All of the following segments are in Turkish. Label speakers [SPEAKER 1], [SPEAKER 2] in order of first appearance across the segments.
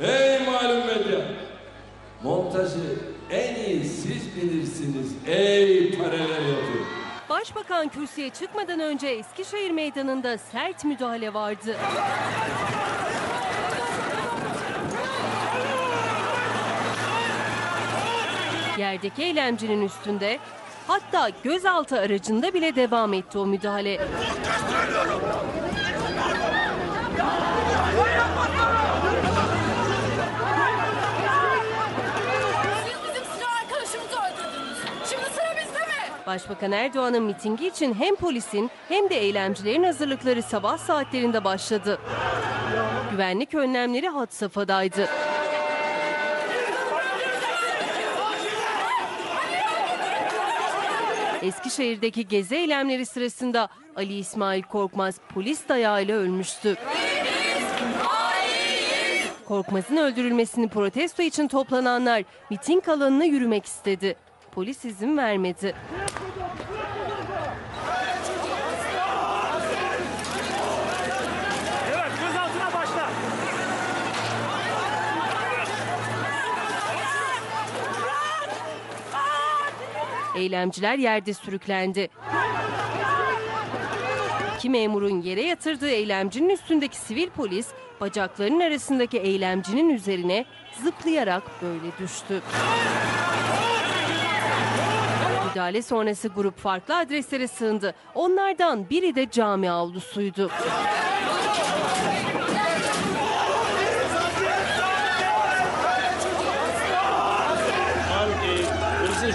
[SPEAKER 1] Ey malum medya! Montajı en iyi siz bilirsiniz ey paralel yapı.
[SPEAKER 2] Başbakan kürsüye çıkmadan önce Eskişehir Meydanı'nda sert müdahale vardı. Yerdeki eylemcinin üstünde hatta gözaltı aracında bile devam etti o müdahale.
[SPEAKER 3] Siz bizim
[SPEAKER 2] Başbakan Erdoğan'ın mitingi için hem polisin hem de eylemcilerin hazırlıkları sabah saatlerinde başladı. Güvenlik önlemleri had safhadaydı. Eskişehir'deki gezi eylemleri sırasında Ali İsmail Korkmaz polis dayağıyla ölmüştü. Korkmaz'ın öldürülmesini protesto için toplananlar miting alanına yürümek istedi. Polis izin vermedi. Eylemciler yerde sürüklendi. İki memurun yere yatırdığı eylemcinin üstündeki sivil polis bacaklarının arasındaki eylemcinin üzerine zıplayarak böyle düştü. Müdahale sonrası grup farklı adreslere sığındı. Onlardan biri de cami avlusuydu.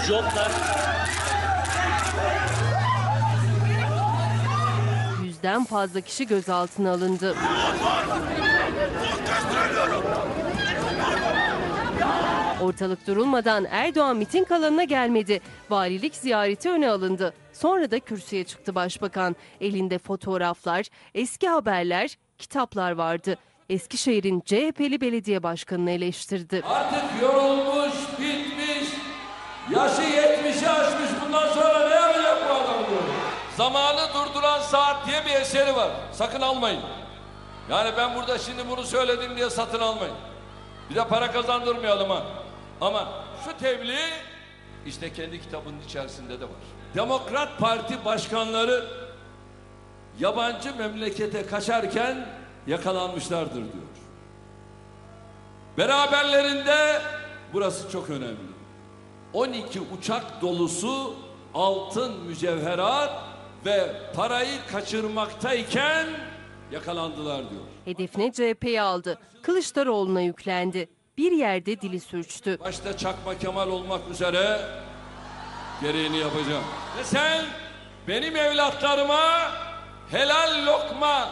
[SPEAKER 4] Joplar.
[SPEAKER 2] Yüzden fazla kişi gözaltına alındı. Ortalık durulmadan Erdoğan miting alanına gelmedi. Valilik ziyareti öne alındı. Sonra da kürsüye çıktı başbakan. Elinde fotoğraflar, eski haberler, kitaplar vardı. Eskişehir'in CHP'li belediye başkanını eleştirdi.
[SPEAKER 1] Artık yorulmuş, bitmiş, yaşı yetmişi aşmış bundan sonra ne yapacak bu adam diyor. Zamanı durduran saat diye bir eseri var. Sakın almayın. Yani ben burada şimdi bunu söyledim diye satın almayın. Bir de para kazandırmayalım ha. Ama şu tebliğ işte kendi kitabının içerisinde de var. Demokrat Parti başkanları yabancı memlekete kaçarken yakalanmışlardır diyor. Beraberlerinde burası çok önemli. 12 uçak dolusu altın mücevherat ve parayı kaçırmaktayken yakalandılar diyor.
[SPEAKER 2] Hedefine CHP'yi aldı. Kılıçdaroğlu'na yüklendi. Bir yerde dili sürçtü.
[SPEAKER 1] Başta Çakma Kemal olmak üzere gereğini yapacağım. Ve sen benim evlatlarıma helal lokma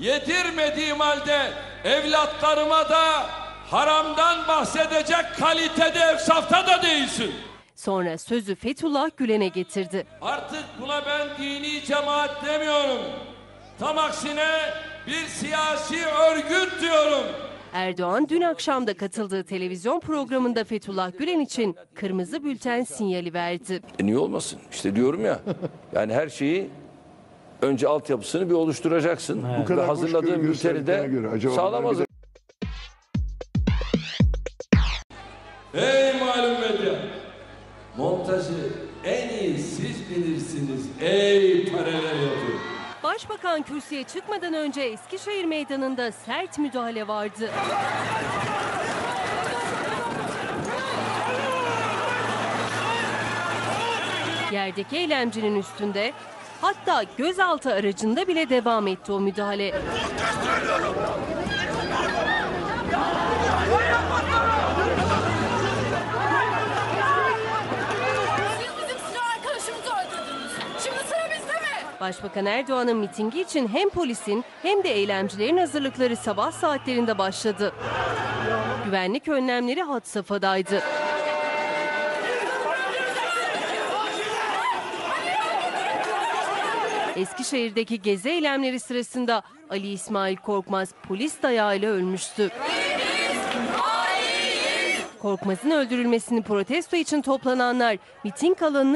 [SPEAKER 1] yedirmediğim halde evlatlarıma da haramdan bahsedecek kalitede efsafta da değilsin.
[SPEAKER 2] Sonra sözü Fethullah Gülen'e getirdi.
[SPEAKER 1] Artık buna ben dini cemaat demiyorum. Tam aksine bir siyasi örgüt diyorum.
[SPEAKER 2] Erdoğan dün akşam da katıldığı televizyon programında Fethullah Gülen için kırmızı bülten sinyali verdi.
[SPEAKER 5] E niye olmasın? İşte diyorum ya. Yani her şeyi önce altyapısını bir oluşturacaksın.
[SPEAKER 6] Bu kadar
[SPEAKER 5] Ve hazırladığın
[SPEAKER 6] hoşgörü
[SPEAKER 5] bülteni de
[SPEAKER 6] göre acaba
[SPEAKER 5] sağlam
[SPEAKER 6] bunlar bir
[SPEAKER 5] hazır.
[SPEAKER 1] Ey malum medya! Montajı en iyi siz bilirsiniz ey paralel yapı.
[SPEAKER 2] Başbakan kürsüye çıkmadan önce Eskişehir Meydanı'nda sert müdahale vardı. Yerdeki eylemcinin üstünde hatta gözaltı aracında bile devam etti o müdahale. Başbakan Erdoğan'ın mitingi için hem polisin hem de eylemcilerin hazırlıkları sabah saatlerinde başladı. Güvenlik önlemleri had safhadaydı. Eskişehir'deki gezi eylemleri sırasında Ali İsmail Korkmaz polis dayağıyla ölmüştü. Korkmaz'ın öldürülmesini protesto için toplananlar miting alanına